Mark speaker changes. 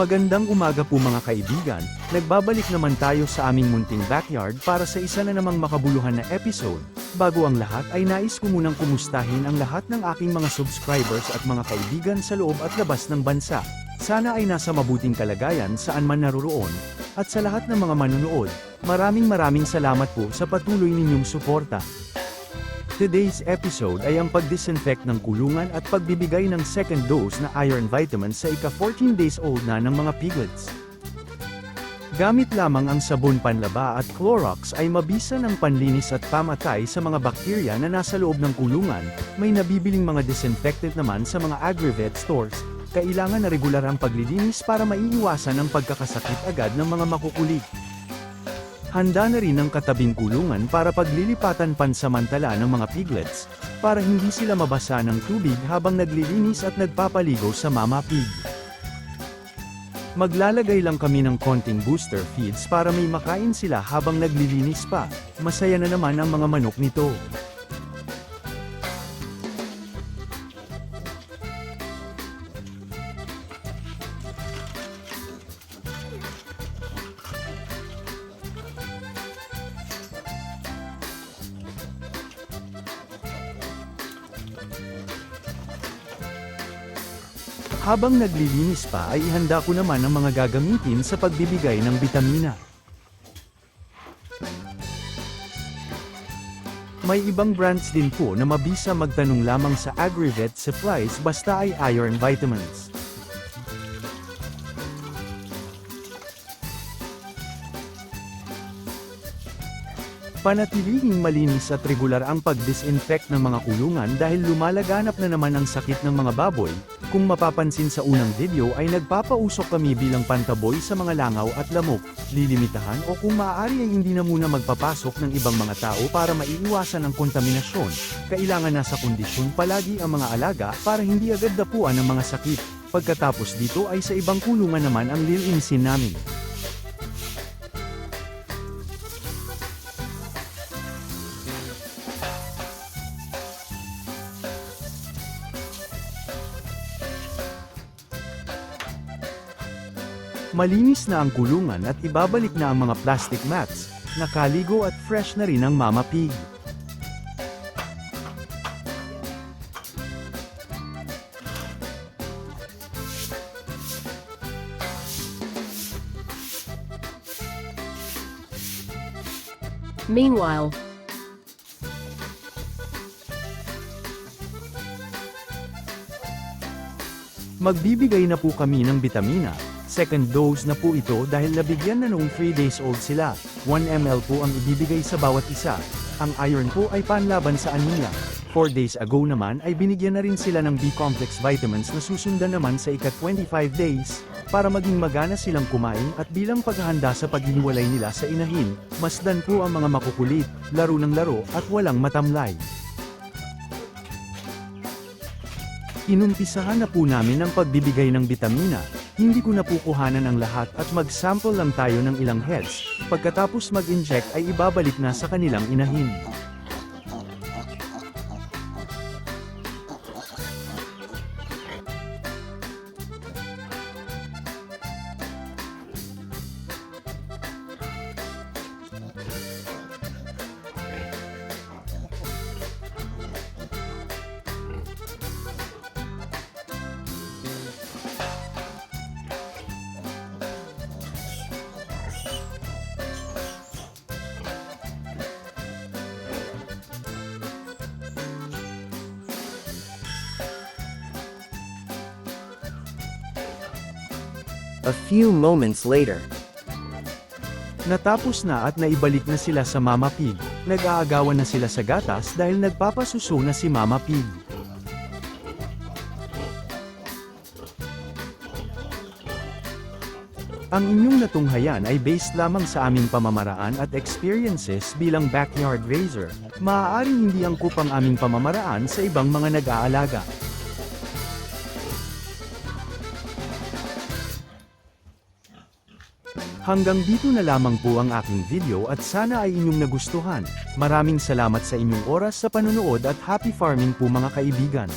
Speaker 1: Magandang umaga po mga kaibigan, nagbabalik naman tayo sa aming munting backyard para sa isa na namang makabuluhan na episode. Bago ang lahat ay nais ko munang kumustahin ang lahat ng aking mga subscribers at mga kaibigan sa loob at labas ng bansa. Sana ay nasa mabuting kalagayan saan man naroroon, at sa lahat ng mga manunood, maraming maraming salamat po sa patuloy ninyong suporta. Today's episode ay ang pag-disinfect ng kulungan at pagbibigay ng second dose na iron vitamins sa ika-14 days old na ng mga piglets. Gamit lamang ang sabon panlaba at Clorox ay mabisa ng panlinis at pamatay sa mga bakterya na nasa loob ng kulungan, may nabibiling mga disinfectant naman sa mga agri-vet stores, kailangan na regular ang paglilinis para maiiwasan ang pagkakasakit agad ng mga makukulig. Handa na rin ang katabing kulungan para paglilipatan pansamantala ng mga piglets, para hindi sila mabasa ng tubig habang naglilinis at nagpapaligo sa mama pig. Maglalagay lang kami ng konting booster feeds para may makain sila habang naglilinis pa, masaya na naman ang mga manok nito. Habang naglilinis pa ay ihanda ko naman ang mga gagamitin sa pagbibigay ng bitamina. May ibang brands din po na mabisa magtanong lamang sa AgriVet Supplies basta ay iron vitamins. Panatilihing malinis at regular ang pag-disinfect ng mga kulungan dahil lumalaganap na naman ang sakit ng mga baboy. Kung mapapansin sa unang video ay nagpapausok kami bilang pantaboy sa mga langaw at lamok, lilimitahan o kung maaari ay hindi na muna magpapasok ng ibang mga tao para maiiwasan ang kontaminasyon. Kailangan nasa kondisyon palagi ang mga alaga para hindi agad dapuan ng mga sakit. Pagkatapos dito ay sa ibang kulungan naman ang lilinisin namin. Malinis na ang kulungan at ibabalik na ang mga plastic mats, nakaligo at fresh na rin ang mama pig.
Speaker 2: Meanwhile,
Speaker 1: Magbibigay na po kami ng bitamina. Second dose na po ito dahil nabigyan na noong 3 days old sila. 1 ml po ang ibibigay sa bawat isa. Ang iron po ay panlaban sa anemia. 4 days ago naman ay binigyan na rin sila ng B-complex vitamins na susundan naman sa ika-25 days, para maging magana silang kumain at bilang paghahanda sa paghihiwalay nila sa inahin, masdan po ang mga makukulit, laro ng laro at walang matamlay. Inumpisahan na po namin ang pagbibigay ng bitamina, hindi ko na po kuhanan ang lahat at mag-sample lang tayo ng ilang heads, pagkatapos mag-inject ay ibabalik na sa kanilang inahin.
Speaker 3: A few moments later.
Speaker 1: Natapos na at naibalik na sila sa Mama Pig, nag-aagawan na sila sa gatas dahil nagpapasuso na si Mama Pig. Ang inyong natunghayan ay based lamang sa aming pamamaraan at experiences bilang backyard raiser. Maaaring hindi angkop ang aming pamamaraan sa ibang mga nag-aalaga. Hanggang dito na lamang po ang aking video at sana ay inyong nagustuhan. Maraming salamat sa inyong oras sa panonood at happy farming po mga kaibigan.